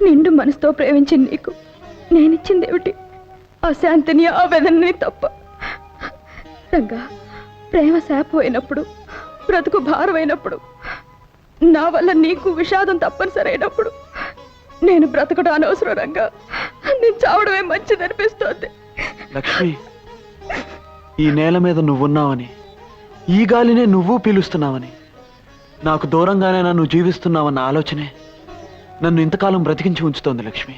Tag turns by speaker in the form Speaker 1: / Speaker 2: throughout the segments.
Speaker 1: నిండు మనసుతో ప్రేమించిన నీకు నేనిచ్చింది ఏమిటి? ఆ శాంతిని ఆ వేదనని తప్ప. రంగా ప్రేమ శాపమైనప్పుడు బ్రతుకు భారమైనప్పుడు నా వల్ల నీకు విషాదం తప్పనిసరి అయినప్పుడు నేను బ్రతకడం అనవసరం రంగా. నేను చావడమే మంచిదనిపిస్తోంది.
Speaker 2: లక్ష్మి ఈ నేల మీద నువ్వున్నావని ఈ గాలినే నువ్వు పీలుస్తున్నావని నాకు దూరంగానే నన్ను జీవిస్తున్నావన్న ఆలోచనే నన్ను ఇంతకాలం బ్రతికించి ఉంచుతోంది లక్ష్మి.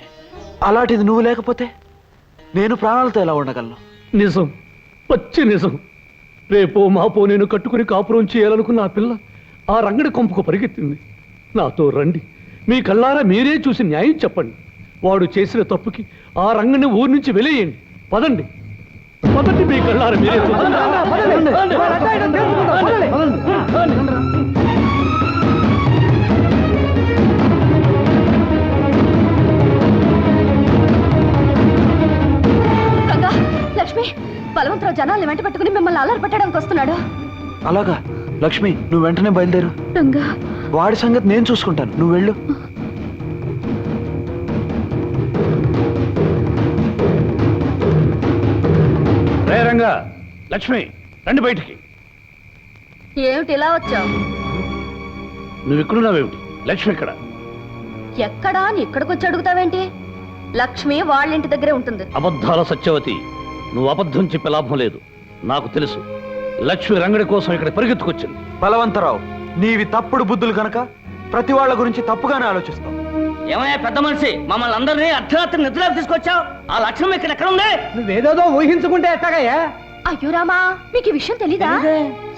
Speaker 2: అలాంటిది నువ్వు లేకపోతే నేను ప్రాణాలతో ఎలా ఉండగలను?
Speaker 3: నిజం. పచ్చి నిజం. రేపో మాపో నేను కట్టుకుని కాపురం చేయాలనుకున్న ఆ పిల్ల ఆ రంగడి కొంపకు పరిగెత్తింది. నాతో రండి. మీ కళ్ళారా మీరే చూసి న్యాయం చెప్పండి. వాడు చేసిన తప్పుకి ఆ రంగని ఊరి నుంచి వెలేయండి. పదండి. పదండి మీ కళ్ళారా మీరే చూసి.
Speaker 1: బలవంతరావు జనాల్ని వెంట పెట్టుకుని మిమ్మల్ని అల్లరి పెట్టడానికి వస్తున్నాడు.
Speaker 2: అలాగా? లక్ష్మి నువ్వు వెంటనే బయలుదేరు.
Speaker 1: రంగా.
Speaker 2: వాడి సంగతి నేను చూసుకుంటాను. నువ్వు వెళ్ళు.
Speaker 3: రే రంగా లక్ష్మి రండి బయటికి.
Speaker 1: ఏమిటి ఇలా వచ్చావు?
Speaker 3: నువ్వు ఇక్కడున్నావేమిటి లక్ష్మి ఇక్కడ
Speaker 1: ఎక్కడా అని ఇక్కడికి వచ్చి అడుగుతావేంటి? లక్ష్మి వాళ్ళ ఇంటి దగ్గరే ఉంటుంది.
Speaker 3: అబద్ధాల సత్యవతి. నువ్వు అబద్ధం చెప్పే లాభం లేదు. నాకు తెలుసు. లక్ష్మి రంగడి కోసం ఇక్కడ పరిగెత్తుకొచ్చింది.
Speaker 2: బలవంతరావు నీవి తప్పుడు బుద్ధులు కనుక ప్రతి వాళ్ళ గురించి తప్పుగానే ఆలోచిస్తావు.
Speaker 4: ఏమయ్యా పెద్ద మనిషి? మమ్మల్ని అందరినీ అర్ధరాత్రి నిద్రలోకి తీసుకొచ్చావు? ఆ లక్ష్యం ఇక్కడ ఎక్కడ ఉంది
Speaker 5: నువ్వేదేదో ఊహించుకుంటే ఎట్టాగయ్యా?
Speaker 1: అయ్యో రామా మీకు ఈ విషయం తెలీదా?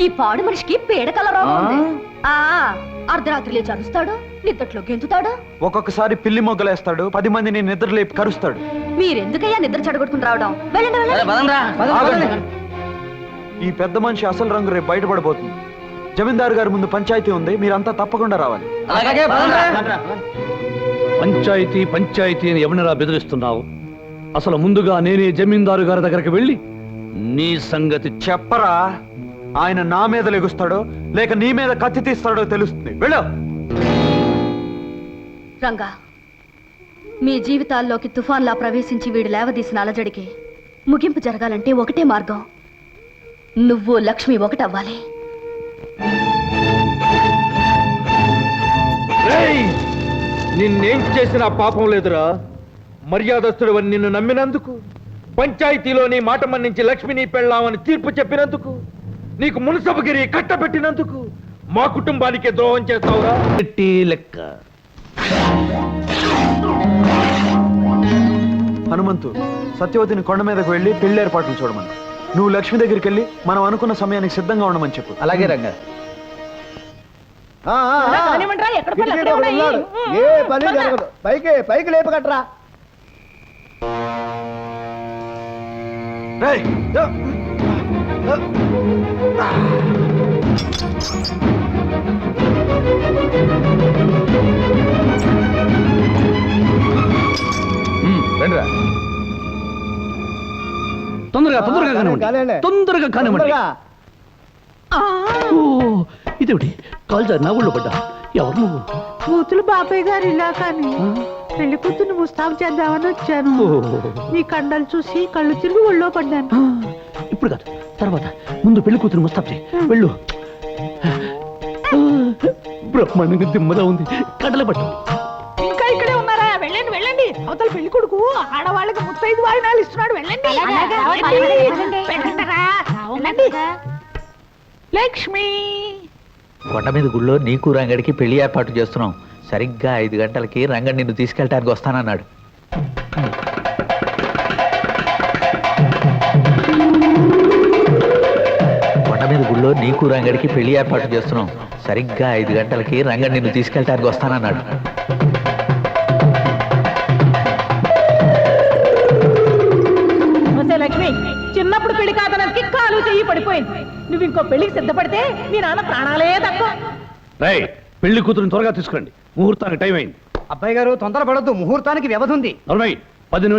Speaker 1: ఈ పాడు మనిషికి ఉంది. ఆ. అర్ధరాత్రి లేచి అరుస్తాడు నిద్దట్లో గెంతుతాడు.
Speaker 2: ఒక్కొక్కసారి పిల్లి మొగ్గలేస్తాడు పది మందిని నిద్ర లేపి కరుస్తాడు.
Speaker 1: మీరెందుకయ్యా నిద్ర చెడగొట్టుకుని రావడం? వెళ్ళండి
Speaker 2: ఆగండి. ఈ పెద్ద మనిషి అసలు రంగు రేపు బయటపడబోతుంది. జమీందారు గారి ముందు పంచాయతీ ఉంది మీరంతా తప్పకుండా రావాలి.
Speaker 3: పంచాయతీ పంచాయతీ అని ఎవరినరా బెదిరిస్తున్నావు? అసలు ముందుగా నేనే జమీందారు గారి దగ్గరికి వెళ్ళి నీ సంగతి
Speaker 2: చెప్పరా? ఆయన నా మీద లెగుస్తాడో లేక నీ మీద కత్తి తీస్తాడో తెలుస్తుంది. వెళ్ళు.
Speaker 1: రంగా మీ జీవితాల్లోకి తుఫాన్లా ప్రవేశించి వీడు లేవదీసిన అలజడికి ముగింపు జరగాలంటే ఒకటే మార్గం. నువ్వు లక్ష్మి ఒకటవ్వాలి.
Speaker 5: నిన్నేం చేసినా పాపం లేదురా. మర్యాదస్తుడు నిన్ను నమ్మినందుకు పంచాయతీలో నీ మాట మన్నించి లక్ష్మిని పెళ్ళామని తీర్పు చెప్పినందుకు నీకు మున్సబగిరి కట్టబెట్టినందుకు మా కుటుంబానికే ద్రోహం చేస్తావురా?
Speaker 3: పెట్టి లెక్క.
Speaker 2: హనుమంతు సత్యవతిని కొండ మీదకు వెళ్ళి పెళ్ళి ఏర్పాట్లు చూడమని. నువ్వు లక్ష్మి దగ్గరికి వెళ్ళి మనం అనుకున్న సమయానికి సిద్ధంగా ఉండమని చెప్పు.
Speaker 5: అలాగే రంగా.
Speaker 6: ఏ పని జరగదు. పైకి పైకి లేపకట్రా
Speaker 2: రేయ్!
Speaker 3: రండిరా. తొందరగా తొందరగా
Speaker 6: కానివ్వండి.
Speaker 3: తొందరగా కానివ్వండి.
Speaker 6: తొందరగా.
Speaker 3: ఓ ఇదేమిటి? కాల్ జారి నా ఊళ్ళో పడ్డా? ఎవరు నువ్వు?
Speaker 7: కూతురు బాబాయ్ గారు ఇలా కానీ పెళ్ళి కూతురు ముస్తాబు చేద్దామని వచ్చాను. నీ కండలు చూసి కళ్ళు తిరిగి ఒళ్ళో పడ్డాను.
Speaker 3: ఇప్పుడు కాదు. తర్వాత ముందు పెళ్ళి కూతురు ముస్తాబ్ చేయి వెళ్ళు. బ్రహ్మాండంగా దిమ్మలా ఉంది. కడల పట్టు
Speaker 7: ఇంకా ఇక్కడే ఉన్నారా? వెళ్ళండి వెళ్ళండి. అవతల పెళ్ళి కొడుకు ఆడవాళ్ళకి ముత్తైదు వాయినాలు ఇస్తున్నాడు. వెళ్ళండి. వెళ్ళండి. వెళ్ళండిరా. వెళ్ళండి. లక్ష్మి.
Speaker 8: కొండ మీద గుళ్ళో నీకు రంగడికి పెళ్ళి ఏర్పాటు చేస్తున్నాం. సరిగ్గా ఐదు గంటలకి రంగడి నిన్ను తీసుకెళ్ళటానికి వస్తానన్నాడు. నీకు రంగడికి పెళ్ళి ఏర్పాటు చేస్తున్నాం. సరిగ్గా ఐదు గంటలకి రంగడి నిన్ను తీసుకెళ్ళటానికి వస్తానన్నాడు.
Speaker 7: వస్తే లక్ష్మి. చిన్నప్పుడు పెళ్ళి కాదనకి కాలు చెయ్యి పడిపోయింది. నువ్వు ఇంకో పెళ్ళికి సిద్ధపడితే నీ నాన్న ప్రాణాలే తక్కువ.
Speaker 3: రై పెళ్ళి కూతురుని త్వరగా తీసుకురండి. ముహూర్తానికి టైం అయింది.
Speaker 5: అబ్బాయి గారు తొందరపడద్దు. ముహూర్తానికి వ్యవధి ఉంది.
Speaker 3: పది